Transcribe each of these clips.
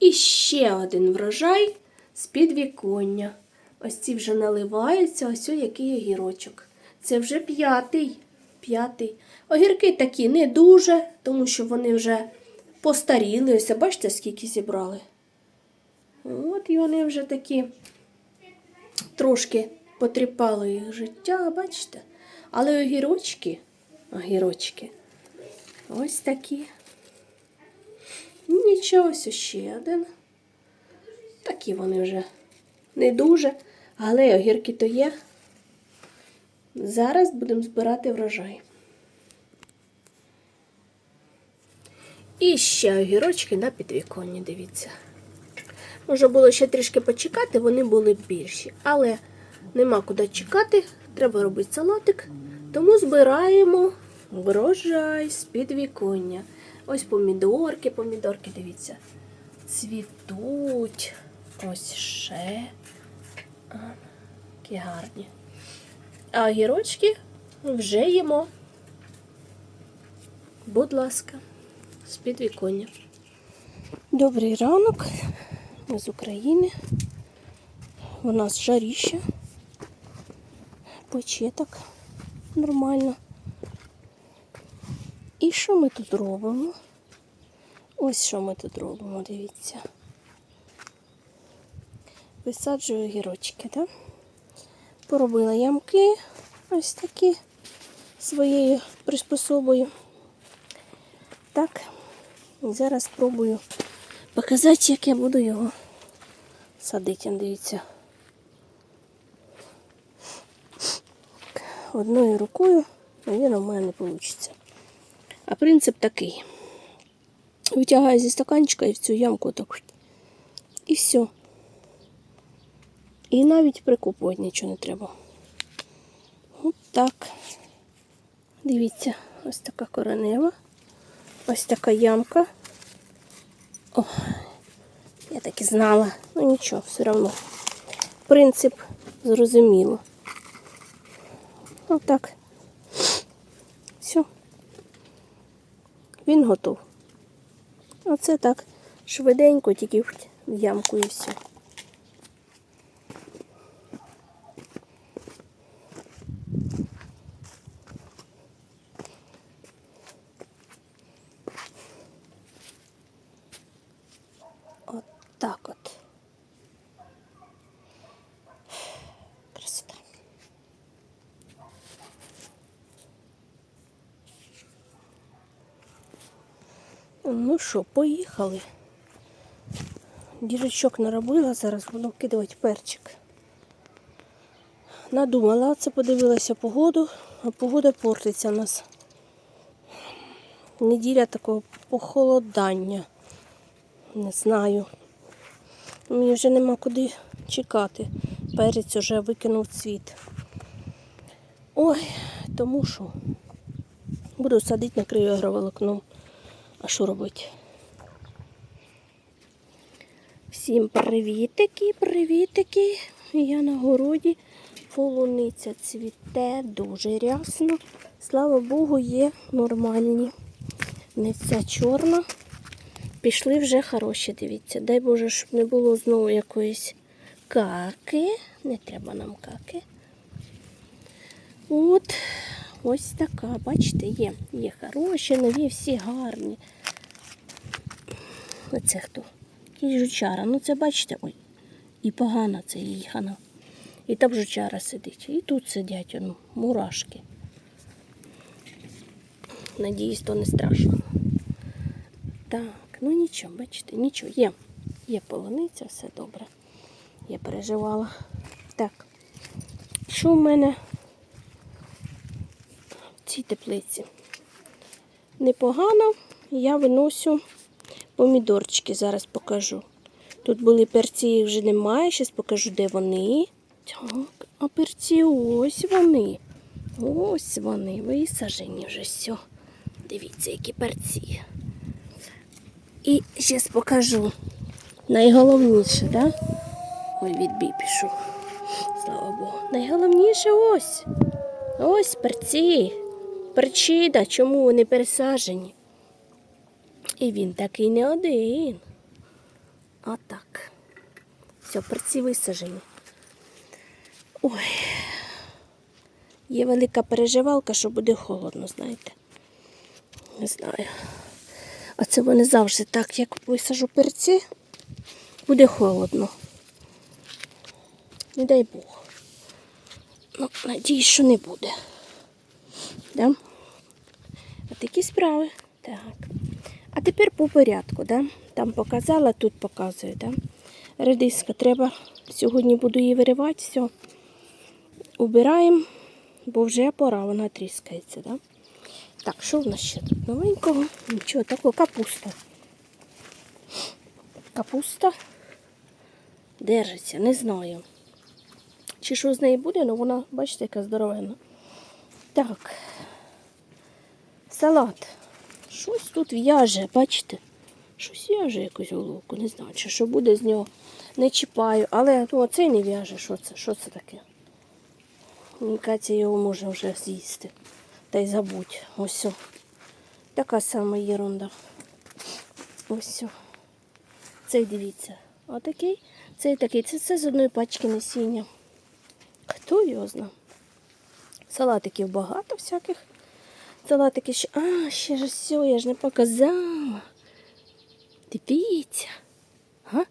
І ще один врожай з підвіконня. Ось ці вже наливаються, ось о який огірочок. Це вже п'ятий. П'ятий. Огірки такі не дуже, тому що вони вже постаріли. Ось бачите, скільки зібрали. От і вони вже такі трошки потріпало їх життя, бачите? Але огірочки, огірочки, ось такі. Нічого, ось ще один. Такі вони вже не дуже, але огірки то є. Зараз будемо збирати врожай. І ще огірочки на підвіконні, дивіться. Може було ще трішки почекати, вони були більші. Але нема куди чекати, треба робити салатик. Тому збираємо врожай з підвіконня. Ось помідорки, помідорки, дивіться, цвітуть. Ось ще. А, які гарні. А огірочки вже їмо. Будь ласка, з підвіконня. Добрий ранок. Ми з України. У нас жаріще. Пече нормально. Що ми тут робимо? Ось що ми тут робимо, дивіться. Висаджую гірочки, так? Поробила ямки ось такі своєю приспособою. Так, зараз спробую показати, як я буду його садити. Дивіться. Одною рукою, мабуть, в мене не вийде. А принцип такий. Витягаю зі стаканчика і в цю ямку так. І все. І навіть прикупувати нічого не треба. От так. Дивіться, ось така коренева. Ось така ямка. О, я так і знала. Ну нічого, все одно. Принцип зрозуміло. Отак. Все. Він готов. Оце так швиденько, тільки в ямку і все. От так от. Красота. Ну що, поїхали. Дірочок наробила, зараз буду кидати перчик. Надумала, оце подивилася погоду, а погода портиться у нас. Неділя такого похолодання. Не знаю. Мені вже нема куди чекати. Перець уже викинув цвіт. Ой, тому що буду садити накрию агроволокном. А що робити? Всім привітики, привітики. Я на городі. Полуниця цвіте дуже рясно. Слава Богу, є нормальні. Не вся чорна. Пішли вже хороші, дивіться. Дай Боже, щоб не було знову якоїсь каки. Не треба нам каки. От, ось така, бачите, є. Є хороші, нові, всі гарні. Оце хто? Якийсь жучара. Ну це бачите, ой. І погана це їхана. І там жучара сидить. І тут сидять ну, мурашки. Надіюсь, то не страшно. Так, ну нічого, бачите, нічого. Є. Є полуниця, все добре. Я переживала. Так. Що в мене цій теплиці? Непогано. Я виносю помідорчики, зараз покажу. Тут були перці, їх вже немає. Зараз покажу, де вони. Так, а перці ось вони. Ось вони. Висажені вже все. Дивіться, які перці. І зараз покажу. Найголовніше. Да? Ой, відбій пішов. Слава Богу. Найголовніше ось. Ось перці. Причина, чому вони пересаджені. І він такий не один. Отак. Все, перці висажені. Ой. Є велика переживалка, що буде холодно, знаєте. Не знаю. А це вони завжди так, як висажу перці, буде холодно. Не дай Бог. Ну, надіюсь, що не буде. Да? А такі справи. Так. А тепер по порядку, да? Там показала, тут показую, да? Редиска треба. Сьогодні буду її виривати, все. Убираємо, бо вже пора, вона тріскається, да? Так, що в нас ще тут новенького? Нічого такого, капуста. Капуста держиться, не знаю. Чи що з неї буде, але вона, бачите, яка здоровенна. Так. Салат. Щось тут в'яже, бачите? Щось в'яже якусь головку, не знаю, чи що буде з нього. Не чіпаю, але оцей не в'яже. Що це? Що це таке? Кажеться, його можна вже з'їсти. Та й забудь. Ось. Така сама єрунда. Ось. Цей дивіться. Отакий. Цей такий. Це, це з одної пачки насіння. Хто його знає? Салатиків багато всяких. Салатики ще. А, ще ж все, я ж не показала. Дивіться. Га?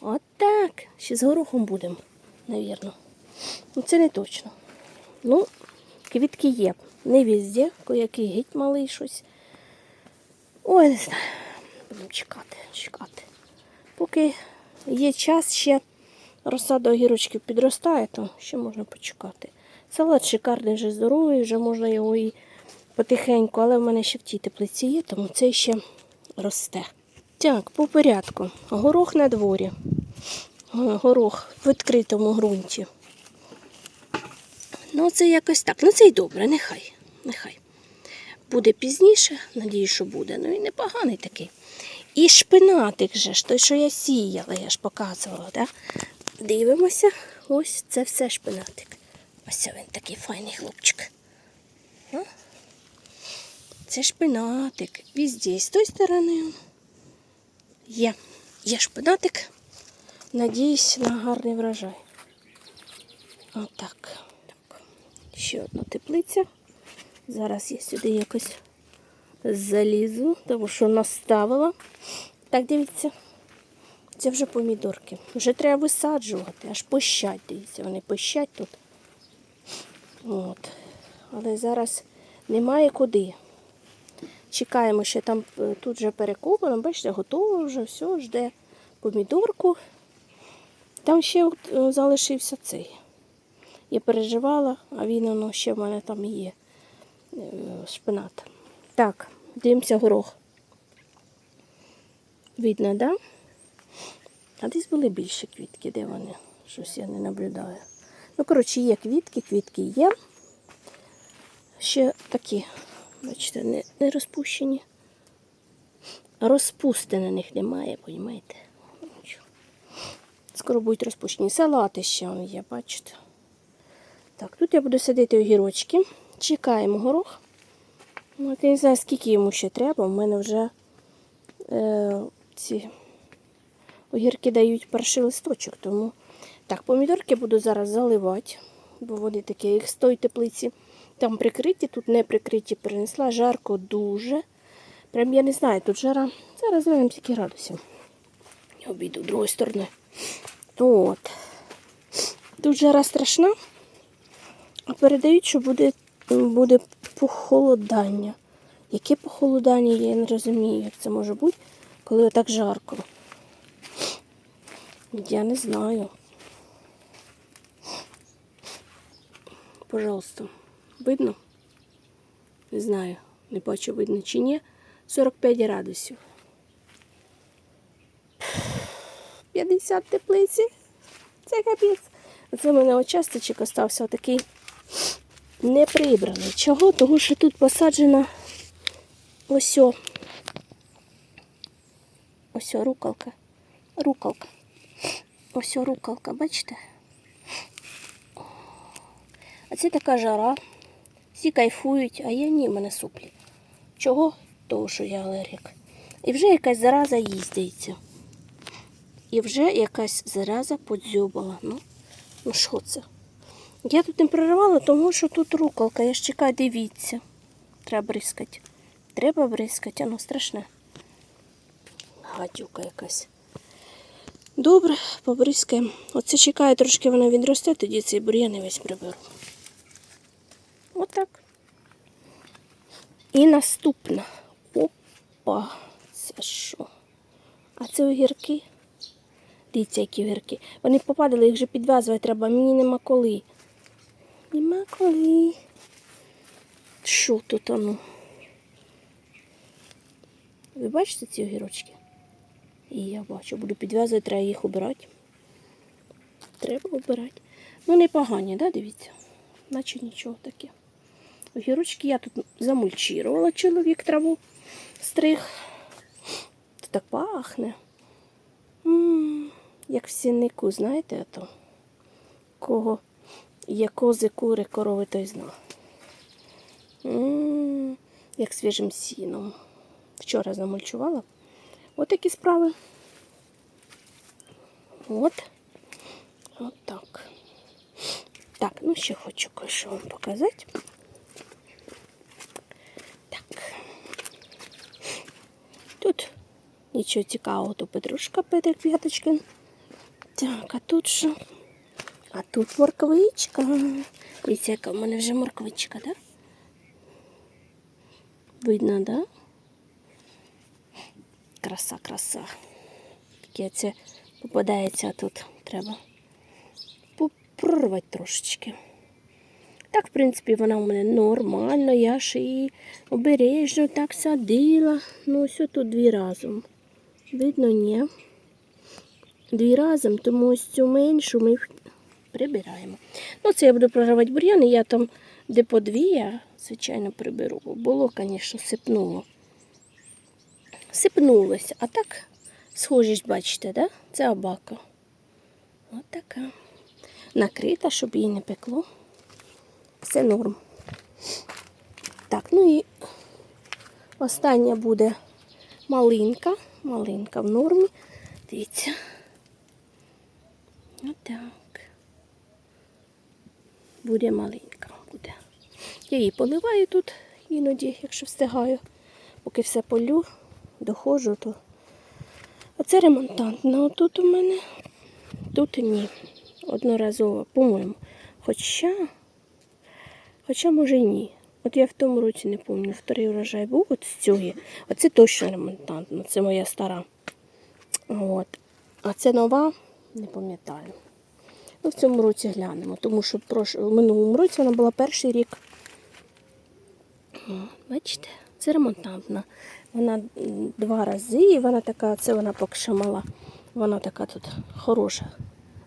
От так. Ще з горохом будемо, навірно. Ну, це не точно. Ну, квітки є. Не везде, який геть малий щось. Ой, не знаю. Будемо чекати, чекати. Поки є час ще розсада огірочків підростає, то ще можна почекати. Салат шикарний, вже здоровий, вже можна його і потихеньку, але в мене ще в тій теплиці є, тому цей ще росте. Так, по порядку. Горох на дворі. Е, Горох в відкритому ґрунті. Ну, це якось так. Ну, це й добре, нехай. Нехай. Буде пізніше, надію, що буде. Ну і непоганий такий. І шпинатик же ж, той, що я сіяла, я ж показувала, да? Дивимося, ось це все шпинатик. Ось він такий файний хлопчик. А? Це шпинатик. Везде, з тої сторони. Є. Є шпинатик. Надіюсь на гарний врожай. Отак. Так. Ще одна теплиця. Зараз я сюди якось залізу, тому що наставила. Так, дивіться. Це вже помідорки. Вже треба висаджувати, аж пощать, дивіться, вони пощать тут. От. Але зараз немає куди. Чекаємо, ще там е, тут вже перекопано, бачите, готово вже, все, жде помідорку. Там ще е, залишився цей. Я переживала, а він воно ще в мене там є е, шпинат. Так, дивимося горох. Видно, да? А десь були більше квітки, де вони? Щось я не наблюдаю. Ну, коротше, є квітки, квітки є. Ще такі, бачите, не, не розпущені. Розпусти на них немає, розумієте? Скоро будуть розпущені. Салати ще є, бачите. Так, тут я буду садити огірочки. Чекаємо горох. Ну, от я не знаю, скільки йому ще треба. У мене вже е, ці огірки дають перший листочок, тому так, помідорки буду зараз заливати, бо вони такі, їх з тої теплиці. Там прикриті, тут не прикриті, принесла жарко дуже. Прям я не знаю, тут жара. Зараз знаємо скільки градусів. Обіду другої сторони. От. Тут жара страшна, а передають, що буде, буде похолодання. Яке похолодання, я не розумію, як це може бути, коли так жарко. Я не знаю. Пожалуйста, видно? Не знаю, не бачу, видно чи ні. 45 градусів. 50 теплиці. Це капець. Оце в мене участочок остався такий неприбраний. Чого? Тому що тут посаджена ось. о. Ось о, рукалка. Рукалка. Ось о, рукалка, бачите? А це така жара. Всі кайфують, а я ні, в мене суплі. Чого? Того, що я алергік. І вже якась зараза їздиться. І вже якась зараза подзьобала. Ну, ну що це? Я тут не проривала, тому що тут руколка. Я ж чекаю, дивіться. Треба бризкати. Треба бризкати, воно страшне. Гадюка якась. Добре, побризкаємо. Оце чекаю, трошки вона відросте, тоді цей бур'ян я весь приберу. Отак. І наступна. Опа, це що? А це огірки. Дивіться, які огірки. Вони попадали, їх вже підв'язувати треба, мені нема коли. Нема коли. Що тут оно? Ви бачите ці огірочки? І я бачу, буду підв'язувати, треба їх обирати. Треба обирати. Ну, непогані, да, дивіться? Наче нічого таке. Огірочки я тут замульчувала чоловік траву стриг. Це так пахне. м як в сіннику, знаєте, то кого є кози, кури, корови, той зна. м як свіжим сіном. Вчора замульчувала. От такі справи. От. От так. Так, ну ще хочу кое-що вам показати. Тут нічого цікавого, то Петрушка Петрик П'яточкин. Так, а тут що? А тут морквичка. Дивіться, яка в мене вже морквичка, так? Да? Видно, так? Да? Краса, краса. Таке це попадається тут. Треба прорвати трошечки. Так, в принципі, вона у мене нормальна, я ж її обережно так садила. Ну, ось тут дві разом. Видно, ні. Дві разом, тому ось цю меншу ми прибираємо. Ну, це я буду проривати бур'яни, я там де по дві, я, звичайно, приберу. Було, звісно, сипнуло. Сипнулося. А так, схожість, бачите, да? це абака. Ось така. Накрита, щоб її не пекло. Все норм. Так, ну і остання буде малинка. Малинка в нормі. Дивіться. Отак. Буде маленька. Буде. Я її поливаю тут іноді, якщо встигаю. Поки все полю, доходжу, то. Це ремонтантна. Отут у мене. Тут ні. Одноразово, по-моєму. Хоча. Хоча, може, і ні. От я в тому році не пам'ятаю, вторий урожай був от з цього. Оце точно ремонтантно, це моя стара. От. А це нова, не пам'ятаю. Ну, в цьому році глянемо, тому що в минулому році вона була перший рік. Бачите, це ремонтантна. Вона два рази, і вона така, це вона поки що мала. Вона така тут хороша.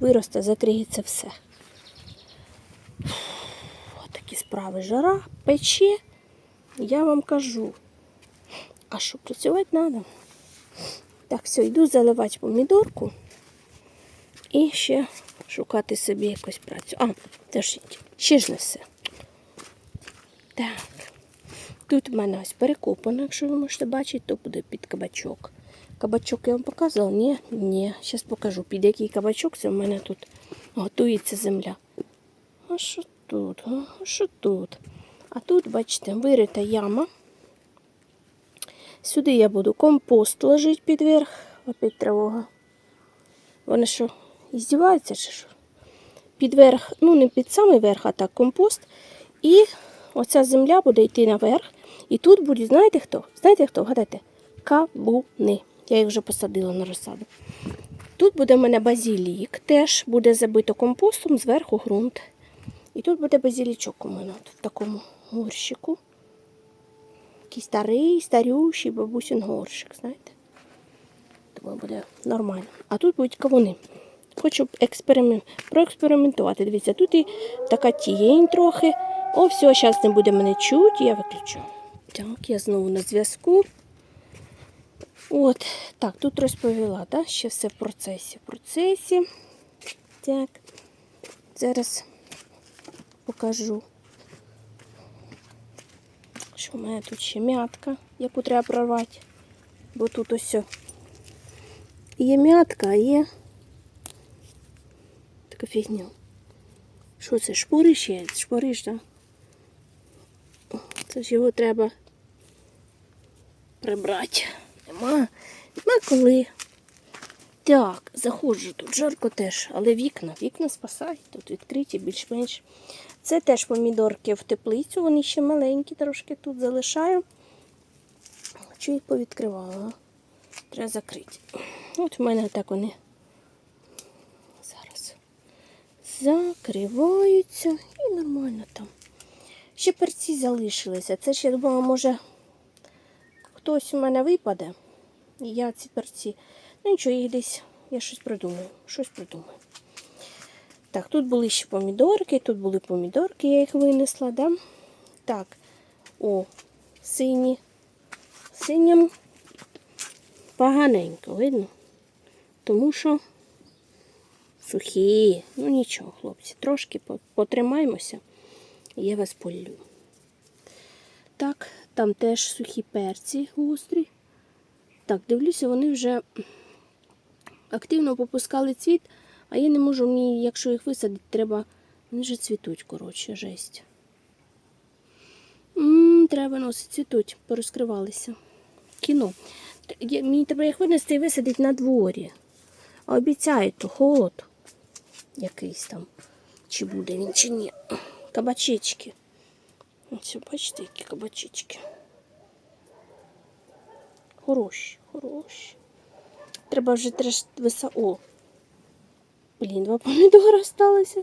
Виросте, закриється все. Справи. Жара, пече, я вам кажу. А що працювати треба? Так, все, йду заливати помідорку і ще шукати собі якусь працю. А, це ж ще ж не все. Так. Тут в мене ось перекопано, якщо ви можете бачити, то буде під кабачок. Кабачок я вам показувала? Ні, ні. Зараз покажу, під який кабачок це в мене тут готується земля. А що тут? Що тут? А тут, бачите, вирита яма. Сюди я буду компост ложити під верх. Опять тривога. Вони що, іздіваються чи що? Під верх, ну не під самий верх, а так компост. І оця земля буде йти наверх. І тут буде, знаєте хто? Знаєте хто? Гадайте? Кабуни. Я їх вже посадила на розсаду. Тут буде в мене базілік, теж буде забито компостом, зверху ґрунт. І тут буде базілічок у мене от в такому горщику. Такий старий, старющий бабусин горщик, знаєте. Тому буде нормально. А тут будуть кавуни. Хочу експеримент, проекспериментувати. Дивіться, тут і така тінь трохи. О, все, зараз не буде мене чути, я виключу. Так, я знову на зв'язку. От, так, тут розповіла, так? Ще все в процесі. В процесі. Так, зараз покажу. Що в мене тут ще м'ятка, яку треба прорвати. Бо тут ось. є м'ятка, а є така фігня. Що це? Шпориш є? Шпориш, так? Це ж його треба прибрати. Нема, нема коли. Так, заходжу тут, жарко теж, але вікна, вікна спасають, тут відкриті більш-менш. Це теж помідорки в теплицю, вони ще маленькі, трошки тут залишаю. Хочу їх повідкривала. Треба закрити. От в мене так вони зараз закриваються і нормально там. Ще перці залишилися. Це я думала, може хтось у мене випаде. І я ці перці. Ну нічого, їх десь я щось придумаю. Щось придумаю. Так, тут були ще помідорки, тут були помідорки, я їх винесла, да? Так, о, сині. Синім поганенько, видно? Тому що сухі. Ну нічого, хлопці, трошки по- потримаємося, і я вас полю. Так, там теж сухі перці гострі. Так, дивлюся, вони вже активно попускали цвіт, а я не можу, мені, якщо їх висадити, треба. Вони вже цвітуть, коротше, жесть. м треба носити, цвітуть, порозкривалися. Кіно. Мені треба їх винести і висадити на дворі. А то холод якийсь там. Чи буде він, чи ні. Кабачечки. Ось, бачите, які кабачечки. Хороші, хороші. Треба вже треш виса. О. Блін, два помідори залишилися.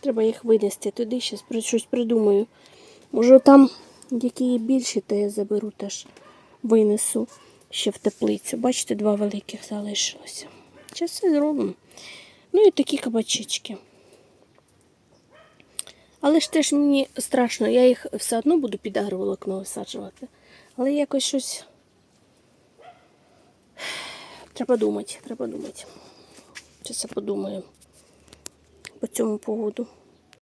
Треба їх винести туди, зараз щось придумаю. Може там, які є більші, то я заберу теж винесу ще в теплицю. Бачите, два великих залишилося. Зараз все зробимо. Ну і такі кабачечки. Але ж теж мені страшно, я їх все одно буду під агроволокно висаджувати. Але якось щось. Треба думати, треба думати. Зараз подумаю по цьому поводу.